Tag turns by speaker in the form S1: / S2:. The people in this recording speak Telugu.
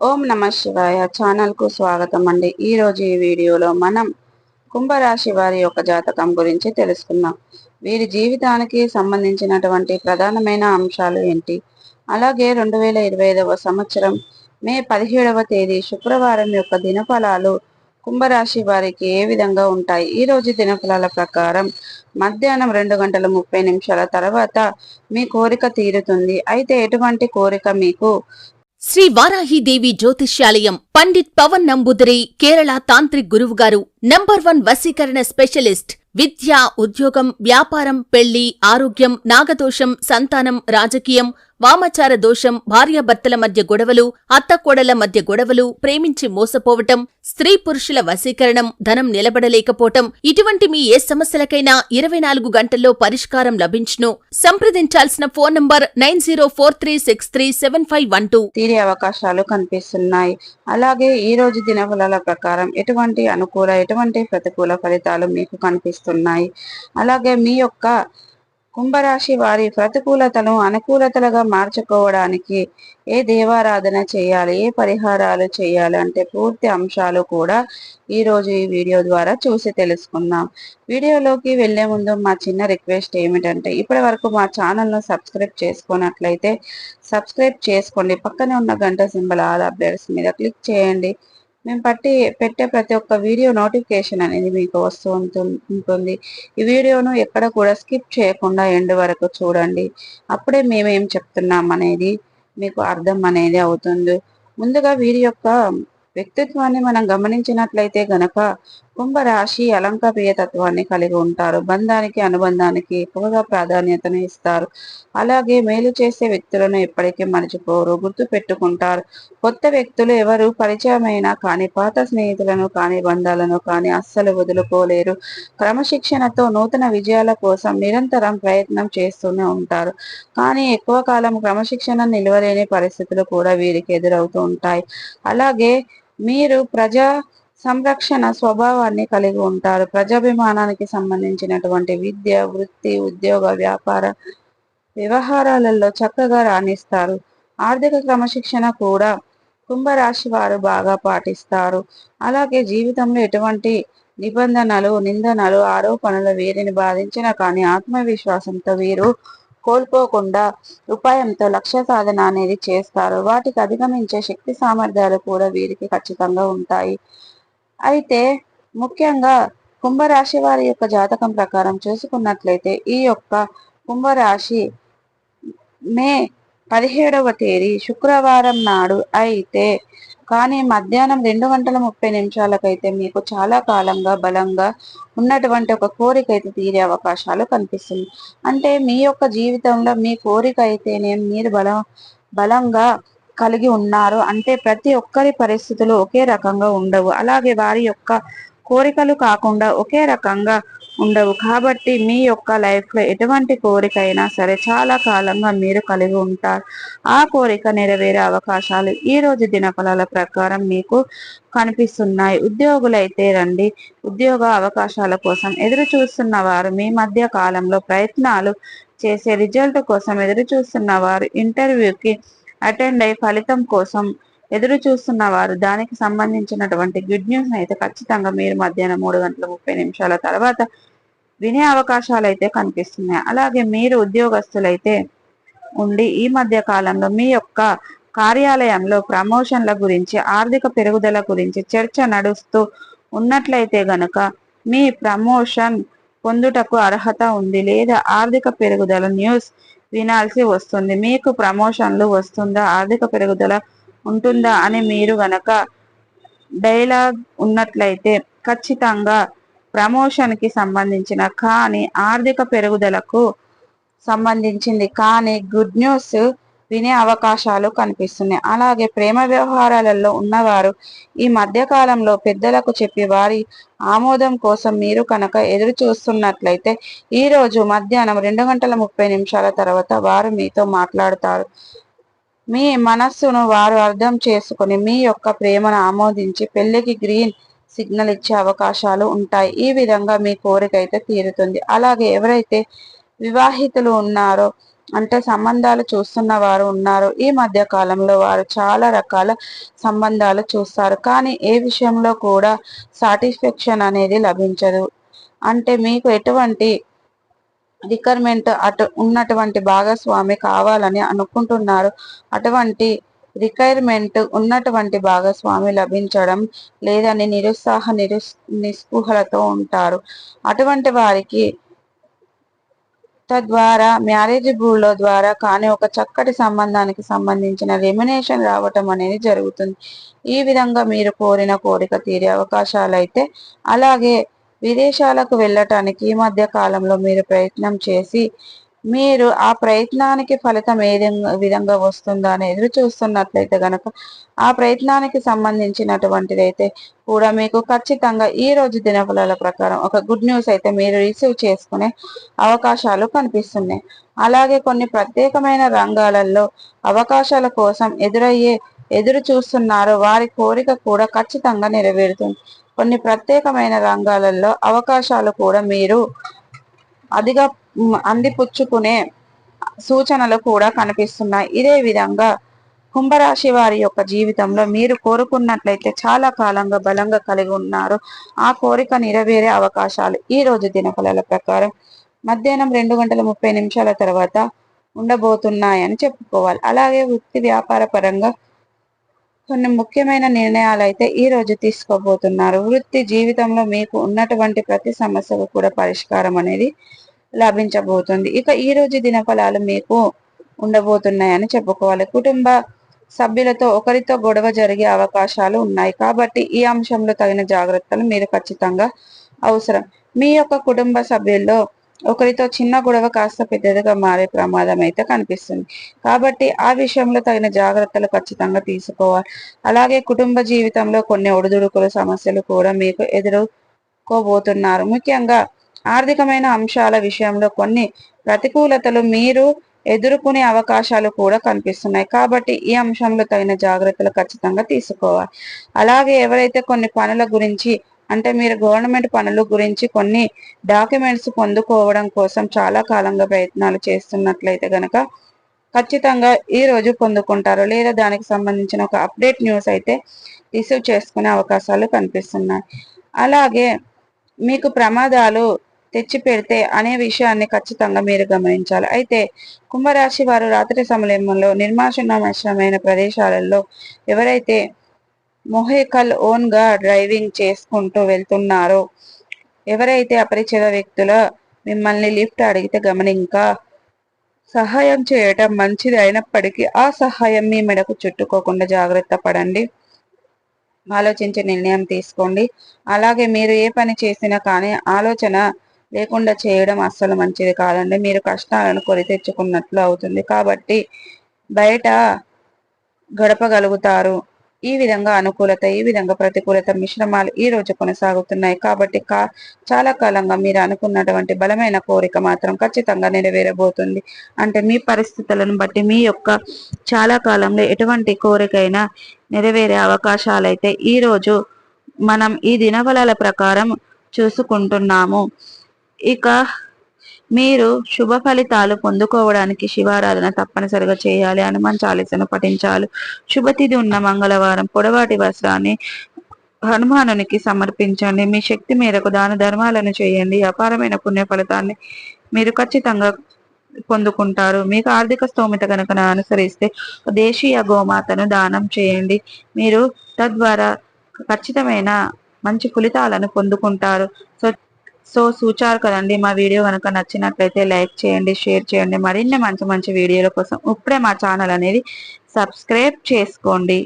S1: ఓం నమ శివాయ ఛానల్కు స్వాగతం అండి ఈ రోజు ఈ వీడియోలో మనం కుంభరాశి వారి యొక్క జాతకం గురించి తెలుసుకుందాం. వీరి జీవితానికి సంబంధించినటువంటి ప్రధానమైన అంశాలు ఏంటి? అలాగే రెండు వేల ఇరవై ఐదవ సంవత్సరం మే పదిహేడవ తేదీ శుక్రవారం యొక్క దినఫలాలు కుంభరాశి వారికి ఏ విధంగా ఉంటాయి? ఈ రోజు దినఫలాల ప్రకారం మధ్యాహ్నం రెండు గంటల ముప్పై నిమిషాల తర్వాత మీ కోరిక తీరుతుంది. అయితే ఎటువంటి కోరిక మీకు
S2: శ్రీ వారాహిదేవి జ్యోతిష్యాలయం పండిత్ పవన్ నంబుదరి కేరళ తాంత్రిక్ గురువు గారు నంబర్ వన్ వశీకరణ స్పెషలిస్ట్ విద్య ఉద్యోగం వ్యాపారం పెళ్ళి ఆరోగ్యం నాగదోషం సంతానం రాజకీయం వామచార దోషం భార్యాభర్తల మధ్య గొడవలు అత్తకోడల మధ్య గొడవలు ప్రేమించి మోసపోవటం స్త్రీ పురుషుల వశీకరణం ధనం నిలబడలేకపోవటం ఇటువంటి మీ ఏ సమస్యలకైనా ఇరవై నాలుగు గంటల్లో పరిష్కారం లభించును. సంప్రదించాల్సిన phone number nine zero four three six three seven five one two.
S1: తీరే అవకాశాలు కనిపిస్తున్నాయి. అలాగే ఈ రోజు దినఫలాల ప్రకారం ఎటువంటి అనుకూల ఎటువంటి ప్రతికూల ఫలితాలు మీకు కనిపిస్తున్నాయి? అలాగే మీ యొక్క కుంభరాశి వారి ప్రతికూలతను అనుకూలతలుగా మార్చుకోవడానికి ఏ దేవారాధన చేయాలి ఏ పరిహారాలు చేయాలి అంటే పూర్తి అంశాలు కూడా ఈరోజు ఈ వీడియో ద్వారా చూసి తెలుసుకుందాం. వీడియోలోకి వెళ్ళే ముందు మా చిన్న రిక్వెస్ట్ ఏమిటంటే ఇప్పటి వరకు మా ఛానల్ను సబ్స్క్రైబ్ చేసుకున్నట్లయితే సబ్స్క్రైబ్ చేసుకోండి. పక్కనే ఉన్న గంట సింబల్ ఆల్ అప్డేట్స్ మీద క్లిక్ చేయండి. మేము పట్టి పెట్టే ప్రతి ఒక్క వీడియో నోటిఫికేషన్ అనేది మీకు వస్తూ ఉంటుంది. ఈ వీడియోను ఎక్కడ కూడా స్కిప్ చేయకుండా ఎండ్ వరకు చూడండి. అప్పుడే మేమేం చెప్తున్నాం అనేది మీకు అర్థం అనేది అవుతుంది. ముందుగా వీరి యొక్క వ్యక్తిత్వాన్ని మనం గమనించినట్లయితే గనక కుంభరాశి అలంకప్రియ తత్వాన్ని కలిగి ఉంటారు. బంధానికి అనుబంధానికి ఎక్కువగా ప్రాధాన్యతను ఇస్తారు. అలాగే మేలు చేసే వ్యక్తులను ఎప్పటికీ మర్చిపోరు. గుర్తు పెట్టుకుంటారు. కొత్త వ్యక్తులు ఎవరు పరిచయమైనా కానీ పాత స్నేహితులను కానీ బంధాలను కానీ అస్సలు వదులుకోలేరు. క్రమశిక్షణతో నూతన విజయాల కోసం నిరంతరం ప్రయత్నం చేస్తూనే ఉంటారు. కానీ ఎక్కువ కాలం క్రమశిక్షణ నిలవలేని పరిస్థితులు కూడా వీరికి ఎదురవుతూ ఉంటాయి. అలాగే మీరు ప్రజా సంరక్షణ స్వభావాన్ని కలిగి ఉంటారు. ప్రజాభిమానానికి సంబంధించినటువంటి విద్య వృత్తి ఉద్యోగ వ్యాపార వ్యవహారాలలో చక్కగా రాణిస్తారు. ఆర్థిక క్రమశిక్షణ కూడా కుంభరాశి వారు బాగా పాటిస్తారు. అలాగే జీవితంలో ఎటువంటి నిబంధనలు నిందనలు ఆరోపణలు వీరిని బాధించిన కానీ ఆత్మవిశ్వాసంతో వీరు కోల్పోకుండా ఉపాయంతో లక్ష్య సాధన అనేది చేస్తారు. వాటికి అధిగమించే శక్తి సామర్థ్యాలు కూడా వీరికి ఖచ్చితంగా ఉంటాయి. అయితే ముఖ్యంగా కుంభరాశి వారి యొక్క జాతకం ప్రకారం చూసుకున్నట్లయితే ఈ యొక్క కుంభరాశి మే పదిహేడవ తేదీ శుక్రవారం నాడు అయితే కానీ మధ్యాహ్నం రెండు గంటల ముప్పై నిమిషాలకైతే మీకు చాలా కాలంగా బలంగా ఉన్నటువంటి ఒక కోరిక అయితే తీరే అవకాశాలు కనిపిస్తుంది. అంటే మీ యొక్క జీవితంలో మీ కోరిక అయితేనే మీరు బలం బలంగా కలిగి ఉన్నారు. అంటే ప్రతి ఒక్కరి పరిస్థితులు ఒకే రకంగా ఉండవు. అలాగే వారి యొక్క కోరికలు కాకుండా ఒకే రకంగా ఉండవు. కాబట్టి మీ యొక్క లైఫ్లో ఎటువంటి కోరిక అయినా సరే చాలా కాలంగా మీరు కలిగి ఉంటారు. ఆ కోరిక నెరవేరే అవకాశాలు ఈ రోజు దినఫలాల ప్రకారం మీకు కనిపిస్తున్నాయి. ఉద్యోగులైతే రండి. ఉద్యోగ అవకాశాల కోసం ఎదురు చూస్తున్న వారు మీ మధ్య కాలంలో ప్రయత్నాలు చేసే రిజల్ట్ కోసం ఎదురు చూస్తున్న వారు ఇంటర్వ్యూకి అటెండ్ అయ్యి ఫలితం కోసం ఎదురు చూస్తున్న వారు దానికి సంబంధించినటువంటి గుడ్ న్యూస్ అయితే ఖచ్చితంగా మీరు మధ్యాహ్నం మూడు గంటల ముప్పై నిమిషాల తర్వాత వినే అవకాశాలు అయితే కనిపిస్తున్నాయి. అలాగే మీరు ఉద్యోగస్తులైతే ఉండి ఈ మధ్య కాలంలో మీ యొక్క కార్యాలయంలో ప్రమోషన్ల గురించి ఆర్థిక పెరుగుదల గురించి చర్చ నడుస్తూ ఉన్నట్లయితే గనక మీ ప్రమోషన్ పొందుటకు అర్హత ఉంది. లేదా ఆర్థిక పెరుగుదల న్యూస్ వినాల్సి వస్తుంది. మీకు ప్రమోషన్లు వస్తుందా? ఆర్థిక పెరుగుదల ఉంటుందా అని మీరు గనక డైలాగ్ ఉన్నట్లయితే ఖచ్చితంగా ప్రమోషన్కి సంబంధించిన కానీ ఆర్థిక పెరుగుదలకు సంబంధించింది కానీ గుడ్ న్యూస్ వినే అవకాశాలు కనిపిస్తున్నాయి. అలాగే ప్రేమ వ్యవహారాలలో ఉన్నవారు ఈ మధ్యకాలంలో పెద్దలకు చెప్పి వారి ఆమోదం కోసం మీరు కనుక ఎదురు చూస్తున్నట్లయితే ఈరోజు మధ్యాహ్నం రెండు గంటల ముప్పై నిమిషాల తర్వాత వారు మీతో మాట్లాడతారు. మీ మనస్సును వారు అర్థం చేసుకుని మీ యొక్క ప్రేమను ఆమోదించి పెళ్ళికి గ్రీన్ సిగ్నల్ ఇచ్చే అవకాశాలు ఉంటాయి. ఈ విధంగా మీ కోరిక అయితే తీరుతుంది. అలాగే ఎవరైతే వివాహితులు ఉన్నారో అంటే సంబంధాలు చూస్తున్న వారు ఉన్నారు. ఈ మధ్య కాలంలో వారు చాలా రకాల సంబంధాలు చూస్తారు. కానీ ఏ విషయంలో కూడా సాటిస్ఫాక్షన్ అనేది లభించదు. అంటే మీకు ఎటువంటి రిక్వైర్మెంట్ అటు ఉన్నటువంటి భాగస్వామి కావాలని అనుకుంటున్నారు. అటువంటి రిక్వైర్మెంట్ ఉన్నటువంటి భాగస్వామి లభించడం లేదని నిరుత్సాహ నిరు నిస్పృహలతో ఉంటారు. అటువంటి వారికి తద్వారా మ్యారేజ్ బ్యూరో ద్వారా కానీ ఒక చక్కటి సంబంధానికి సంబంధించిన రెమినేషన్ రావటం అనేది జరుగుతుంది. ఈ విధంగా మీరు కోరిన కోరిక తీరే అవకాశాలు అయితే అలాగే విదేశాలకు వెళ్ళటానికి ఈ మధ్య కాలంలో మీరు ప్రయత్నం చేసి మీరు ఆ ప్రయత్నానికి ఫలితం ఏ విధంగా వస్తుందో అని ఎదురు చూస్తున్నట్లయితే గనక ఆ ప్రయత్నానికి సంబంధించినటువంటిది అయితే కూడా మీకు ఖచ్చితంగా ఈ రోజు దినఫలాల ప్రకారం ఒక గుడ్ న్యూస్ అయితే మీరు రిసీవ్ చేసుకునే అవకాశాలు కనిపిస్తున్నాయి. అలాగే కొన్ని ప్రత్యేకమైన రంగాలలో అవకాశాల కోసం ఎదురయ్యే ఎదురు చూస్తున్నారు వారి కోరిక కూడా ఖచ్చితంగా నెరవేరుతుంది. కొన్ని ప్రత్యేకమైన రంగాలలో అవకాశాలు కూడా మీరు అధిగా అందిపుచ్చుకునే సూచనలు కూడా కనిపిస్తున్నాయి. ఇదే విధంగా కుంభరాశి వారి యొక్క జీవితంలో మీరు కోరుకున్నట్లయితే చాలా కాలంగా బలంగా కలిగి ఉన్నారు. ఆ కోరిక నెరవేరే అవకాశాలు ఈ రోజు దినఫలాల ప్రకారం మధ్యాహ్నం రెండు గంటల ముప్పై నిమిషాల తర్వాత ఉండబోతున్నాయని చెప్పుకోవాలి. అలాగే వృత్తి వ్యాపార పరంగా కొన్ని ముఖ్యమైన నిర్ణయాలు అయితే ఈ రోజు తీసుకోబోతున్నారు. వృత్తి జీవితంలో మీకు ఉన్నటువంటి ప్రతి సమస్యకు కూడా పరిష్కారం అనేది లభించబోతుంది. ఇక ఈ రోజు దినఫలాలు మీకు ఉండబోతున్నాయని చెప్పుకోవాలి. కుటుంబ సభ్యులతో ఒకరితో గొడవ జరిగే అవకాశాలు ఉన్నాయి. కాబట్టి ఈ అంశంలో తగిన జాగ్రత్తలు మీరు ఖచ్చితంగా అవసరం. మీ యొక్క కుటుంబ సభ్యుల్లో ఒకరితో చిన్న గొడవ కాస్త పెద్దదిగా మారే ప్రమాదం అయితే కనిపిస్తుంది. కాబట్టి ఆ విషయంలో తగిన జాగ్రత్తలు ఖచ్చితంగా తీసుకోవాలి. అలాగే కుటుంబ జీవితంలో కొన్ని ఒడిదుడుకుల సమస్యలు కూడా మీకు ఎదుర్కోబోతున్నారు. ముఖ్యంగా ఆర్థికమైన అంశాల విషయంలో కొన్ని ప్రతికూలతలు మీరు ఎదుర్కొనే అవకాశాలు కూడా కనిపిస్తున్నాయి. కాబట్టి ఈ అంశంలో తగిన జాగ్రత్తలు ఖచ్చితంగా తీసుకోవాలి. అలాగే ఎవరైతే కొన్ని పనుల గురించి అంటే మీరు గవర్నమెంట్ పనుల గురించి కొన్ని డాక్యుమెంట్స్ పొందుకోవడం కోసం చాలా కాలంగా ప్రయత్నాలు చేస్తున్నట్లయితే గనక ఖచ్చితంగా ఈ రోజు పొందుకుంటారు. లేదా దానికి సంబంధించిన ఒక అప్డేట్ న్యూస్ అయితే రిసీవ్ చేసుకునే అవకాశాలు కనిపిస్తున్నాయి. అలాగే మీకు ప్రమాదాలు తెచ్చి పెడితే అనే విషయాన్ని ఖచ్చితంగా మీరు గమనించాలి. అయితే కుంభరాశి వారు రాత్రి సమయంలో నిర్మాషణమైన ప్రదేశాలలో ఎవరైతే మొహేకల్ ఓన్గా డ్రైవింగ్ చేసుకుంటూ వెళ్తున్నారో ఎవరైతే అపరిచిత వ్యక్తుల మిమ్మల్ని లిఫ్ట్ అడిగితే గమనింక సహాయం చేయటం మంచిది అయినప్పటికీ ఆ సహాయం మీ మెడకు చుట్టుకోకుండా జాగ్రత్త పడండి. ఆలోచించి నిర్ణయం తీసుకోండి. అలాగే మీరు ఏ పని చేసినా కానీ ఆలోచన లేకుండా చేయడం అస్సలు మంచిది కాదండి. మీరు కష్టాలను కొని తెచ్చుకున్నట్లు అవుతుంది. కాబట్టి బయట గడపగలుగుతారు. ఈ విధంగా అనుకూలత ఈ విధంగా ప్రతికూలత మిశ్రమాలు ఈ రోజు కొనసాగుతున్నాయి. కాబట్టి కా చాలా కాలంగా మీరు అనుకున్నటువంటి బలమైన కోరిక మాత్రం ఖచ్చితంగా నెరవేరబోతుంది. అంటే మీ పరిస్థితులను బట్టి మీ యొక్క చాలా కాలంలో ఎటువంటి కోరికైనా నెరవేరే అవకాశాలైతే అయితే ఈరోజు మనం ఈ దినఫలాల ప్రకారం చూసుకుంటున్నాము. ఇక మీరు శుభ ఫలితాలు పొందుకోవడానికి శివారాధన తప్పనిసరిగా చేయాలి. హనుమాన్ చాలీసను పఠించాలి. శుభతిథి ఉన్న మంగళవారం పొడవాటి వస్త్రాన్ని హనుమానునికి సమర్పించండి. మీ శక్తి మేరకు దాన ధర్మాలను చేయండి. అపారమైన పుణ్య ఫలితాన్ని మీరు ఖచ్చితంగా పొందుకుంటారు. మీకు ఆర్థిక స్తోమత కనుక అనుసరిస్తే దేశీయ గోమాతను దానం చేయండి. మీరు తద్వారా ఖచ్చితమైన మంచి ఫలితాలను పొందుకుంటారు. సో సో సూచారు కదండి మా వీడియో కనుక నచ్చినట్లయితే లైక్ చేయండి షేర్ చేయండి. మరిన్ని మంచి మంచి వీడియోల కోసం ఇప్పుడే మా ఛానల్ అనేది సబ్స్క్రైబ్ చేసుకోండి.